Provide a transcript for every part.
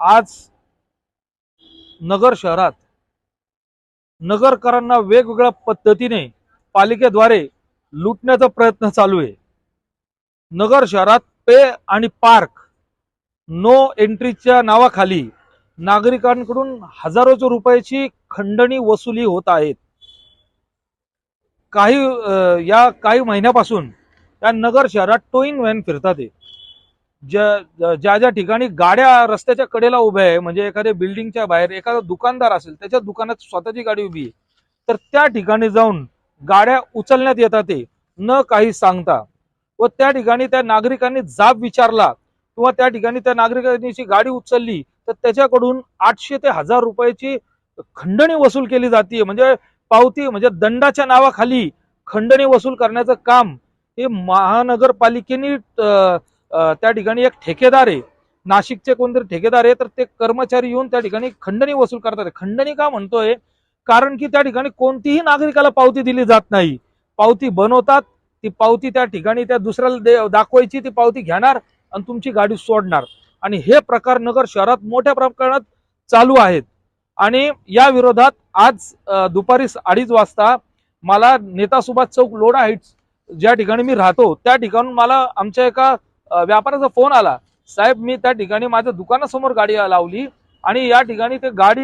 आज नगर शहरात नगरकरांना वेगवेगळ्या पद्धतीने पालिकेद्वारे लुटण्याचा प्रयत्न चालू आहे नगर शहरात पे आणि पार्क नो एंट्रीच्या नावाखाली नागरिकांकडून हजारोच्या रुपयाची खंडणी वसुली होत आहेत काही या काही महिन्यापासून त्या नगर शहरात टोईन व्हॅन फिरतात आहे. ज्या ज्या ज्या ठिकाणी गाड्या रस्त्याच्या कडेला उभ्या आहे म्हणजे एखाद्या बिल्डिंगच्या बाहेर एखादा दुकानदार असेल त्याच्या दुकानात स्वतःची गाडी उभी आहे तर त्या ठिकाणी जाऊन गाड्या उचलण्यात येतात ते न काही सांगता. व त्या ठिकाणी त्या नागरिकांनी जाब विचारला किंवा त्या ठिकाणी त्या नागरिकांची गाडी उचलली तर त्याच्याकडून आठशे ते हजार रुपयाची खंडणी वसूल केली जाते म्हणजे पावती म्हणजे दंडाच्या नावाखाली खंडणी वसूल करण्याचं काम हे महानगरपालिकेने त्या ठिकाणी एक ठेकेदार आहे. नाशिकचे कोणतरी ठेकेदार आहे तर ते कर्मचारी येऊन त्या ठिकाणी खंडणी वसूल करतात. खंडणी का म्हणतोय? कारण की त्या ठिकाणी कोणतीही नागरिकाला पावती दिली जात नाही. पावती बनवतात ती पावती त्या ठिकाणी त्या दुसऱ्याला दे- दाखवायची ती पावती घेणार आणि तुमची गाडी सोडणार. आणि हे प्रकार नगर शहरात मोठ्या प्रमाणात चालू आहेत. आणि या विरोधात आज दुपारी अडीच वाजता मला नेता सुभाष चौक लोडा हाईट्स ज्या ठिकाणी मी राहतो त्या ठिकाणून मला आमच्या एका व्यापाराचा व्यापाऱ्याचा फोन आला. साहेब मी त्या ठिकाणी माझ्या दुकानासमोर गाडी लावली आणि या ठिकाणी ते गाडी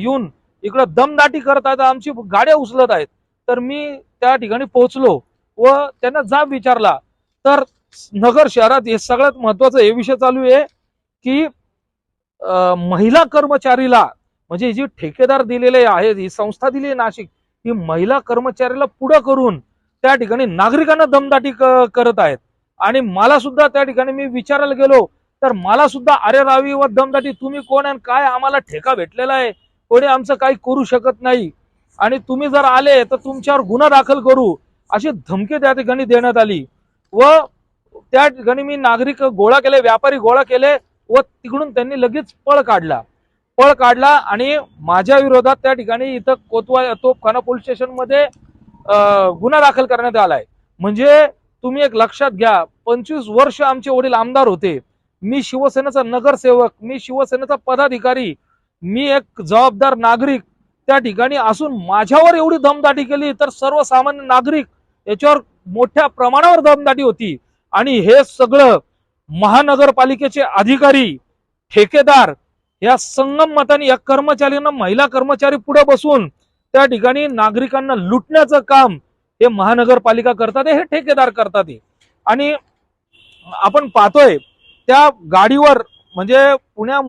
येऊन इकडं दमदाटी करत आहेत आमची गाड्या उचलत आहेत. तर मी त्या ठिकाणी पोहोचलो व त्यांना जाब विचारला. तर नगर शहरात हे सगळ्यात महत्वाचं हे विषय चालू आहे की महिला कर्मचारीला म्हणजे जी ठेकेदार दिलेले आहेत ही संस्था दिली आहे नाशिक ही महिला कर्मचारीला पुढं करून त्या ठिकाणी नागरिकांना दमदाटी करत आहेत. आणि मला सुद्धा त्या ठिकाणी मी विचारायला गेलो तर मला सुद्धा अरे रावी व दमदाटी तुम्ही कोण आहे आणि काय आम्हाला ठेका भेटलेला आहे? कोणी आमचं काही करू शकत नाही. आणि तुम्ही जर आले तर तुमच्यावर गुन्हा दाखल करू अशी धमकी त्या ठिकाणी देण्यात आली. व त्या ठिकाणी मी नागरिक गोळा केले व्यापारी गोळा केले व तिकडून त्यांनी लगेच पळ काढला. पळ काढला आणि माझ्या विरोधात त्या ठिकाणी इथं कोतवा तोपखाना पोलीस स्टेशनमध्ये गुन्हा दाखल करण्यात आलाय. म्हणजे तुम्ही एक लक्षात घ्या पंचवीस वर्ष आमचे वडील आमदार होते. मी शिवसेनेचा नगरसेवक मी शिवसेनेचा पदाधिकारी मी एक जबाबदार नागरिक. त्या ठिकाणी असून माझ्यावर एवढी दमदाटी केली तर सर्वसामान्य नागरिक याच्यावर मोठ्या प्रमाणावर दमदाटी होती. आणि हे सगळं महानगरपालिकेचे अधिकारी ठेकेदार या संगम मताने या कर्मचाऱ्यांना महिला कर्मचारी पुढे बसून त्या ठिकाणी नागरिकांना लुटण्याचं काम हे महानगरपालिका करतात हे ठेकेदार करतात हे. आणि आपण पाहतोय त्या गाडीवर म्हणजे पुण्या